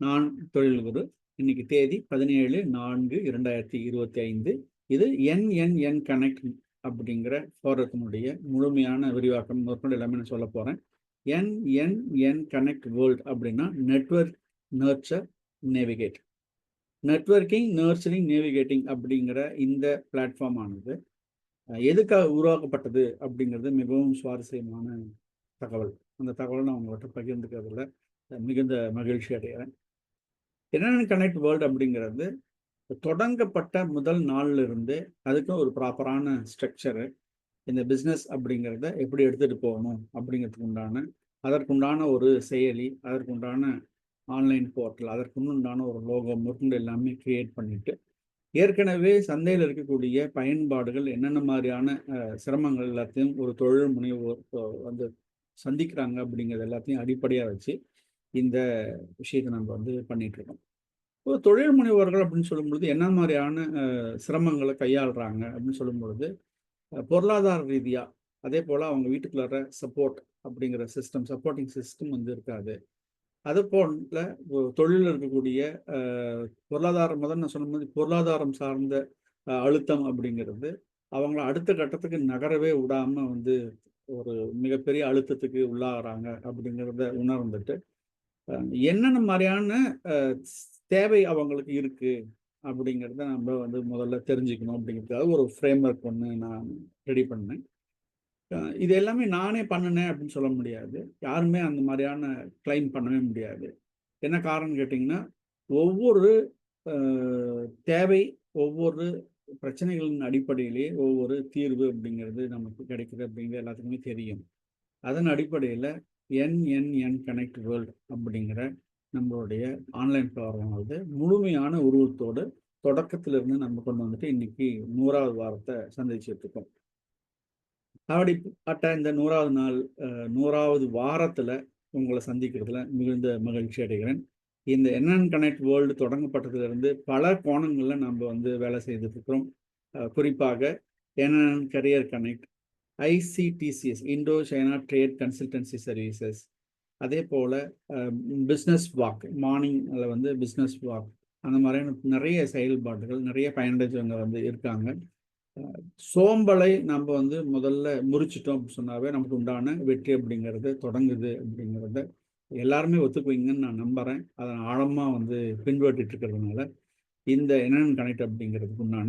நான் தொழில் குரு இன்னைக்கு தேதி பதினேழு நான்கு இரண்டாயிரத்தி இருபத்தி ஐந்து இது என்என்என் கனெக்ட் அப்படிங்கிற ஃபோரத்தினுடைய முழுமையான விரிவாக்கம் மேற்கொண்டு எல்லாமே நான் சொல்ல போகிறேன் என்என்என் கனெக்ட் வேர்ல்ட் அப்படின்னா network nurture navigate networking nurturing navigating அப்படிங்கிற இந்த பிளாட்ஃபார்ம் ஆனது எதுக்காக உருவாக்கப்பட்டது அப்படிங்கிறது மிகவும் சுவாரஸ்யமான தகவல். அந்த தகவலை நான் உங்கள்கிட்ட பகிர்ந்துக்கிறதுல மிகுந்த மகிழ்ச்சி அடைகிறேன். என்னென்ன கனெக்ட் வேர்ல்டு அப்படிங்கிறது தொடங்கப்பட்ட முதல் நாள்ல இருந்து அதுக்கு ஒரு ப்ராப்பரான ஸ்ட்ரக்சரு இந்த பிஸ்னஸ் அப்படிங்கிறத எப்படி எடுத்துகிட்டு போகணும் அப்படிங்கிறதுக்கு உண்டான அதற்குண்டான ஒரு செயலி அதற்குண்டான ஆன்லைன் போர்ட்டல் அதற்குண்டான ஒரு லோகோ முருண்டு எல்லாமே க்ரியேட் பண்ணிட்டு ஏற்கனவே சந்தையில் இருக்கக்கூடிய பயன்பாடுகள் என்னென்ன மாதிரியான சிரமங்கள் எல்லாத்தையும் ஒரு தொழில் முனைவோர் வந்து சந்திக்கிறாங்க அப்படிங்கிறது எல்லாத்தையும் அடிப்படையாக வச்சு இந்த விஷயத்தை நம்ம வந்து பண்ணிட்டு இருக்கோம் ஒரு தொழில் முனைவோர்கள் அப்படின்னு சொல்லும்பொழுது என்ன மாதிரியான சிரமங்களை கையாளுறாங்க அப்படின்னு சொல்லும் பொழுது பொருளாதார ரீதியாக அதே போல் அவங்க வீட்டுக்குள்ளார சப்போர்ட் அப்படிங்கிற சிஸ்டம் சப்போர்ட்டிங் சிஸ்டம் வந்து இருக்காது. அது போல தொழிலில் இருக்கக்கூடிய பொருளாதாரம் முதல் நான் சொன்ன மாதிரி பொருளாதாரம் சார்ந்த அழுத்தம் அப்படிங்கிறது அவங்கள அடுத்த கட்டத்துக்கு நகரவே விடாமல் வந்து ஒரு மிகப்பெரிய அழுத்தத்துக்கு உள்ளாகிறாங்க அப்படிங்கிறத உணர்ந்துட்டு என்னென்ன மாதிரியான தேவை அவங்களுக்கு இருக்கு அப்படிங்கிறத நம்ம வந்து முதல்ல தெரிஞ்சுக்கணும் அப்படிங்கிறதுக்காக ஒரு ஃப்ரேம் ஒர்க் ஒன்று நான் ரெடி பண்ணேன். இது எல்லாமே நானே பண்ணினேன் அப்படின்னு சொல்ல முடியாது. யாருமே அந்த மாதிரியான கிளைம் பண்ணவே முடியாது. என்ன காரணம் கேட்டிங்கன்னா ஒவ்வொரு தேவை ஒவ்வொரு பிரச்சனைகளின் அடிப்படையிலே ஒவ்வொரு தீர்வு அப்படிங்கிறது நமக்கு கிடைக்குது அப்படிங்கிறது எல்லாத்துக்குமே தெரியும். அதன் அடிப்படையில் என்என்என் கனெக்ட் வேர்ல்ட் அப்படிங்கிற நம்மளுடைய ஆன்லைன் ப்ளாட்ஃபார்ம் வந்து முழுமையான உருவத்தோடு தொடக்கத்திலிருந்து நம்ம கொண்டு வந்துட்டு இன்னைக்கு நூறாவது வாரத்தை சந்திச்சுட்டு இருக்கோம் அப்படிப்பட்ட இந்த நூறாவது நாள் நூறாவது வாரத்தில் உங்களை சந்திக்கிறதுல மிகுந்த மகிழ்ச்சி அடைகிறேன். இந்த என்என் கனெக்ட் வேர்ல்டு தொடங்கப்பட்டதுலேருந்து பல கோணங்களில் நம்ம வந்து வேலை செய்துட்டு இருக்கிறோம் குறிப்பாக NN career connect ICTCS Indo China trade consultancy services அதே போல் பிஸ்னஸ் வாக் மார்னிங்கில் வந்து பிஸ்னஸ் வாக் அந்த மாதிரியான நிறைய செயல்பாடுகள் நிறைய பயனடைஞ்சவங்க வந்து இருக்காங்க. சோம்பலை நம்ம வந்து முதல்ல முறிச்சிட்டோம் அப்படின்னு சொன்னாவே நமக்கு உண்டான வெற்றி அப்படிங்கிறது தொடங்குது அப்படிங்கிறத எல்லாருமே ஒத்துக்குவீங்கன்னு நான் நம்புகிறேன் அதை ஆழமாக வந்து பின்பற்றிட்டு இருக்கிறதுனால இந்த என்னென்னு கனெக்ட் அப்படிங்கிறதுக்கு உண்டான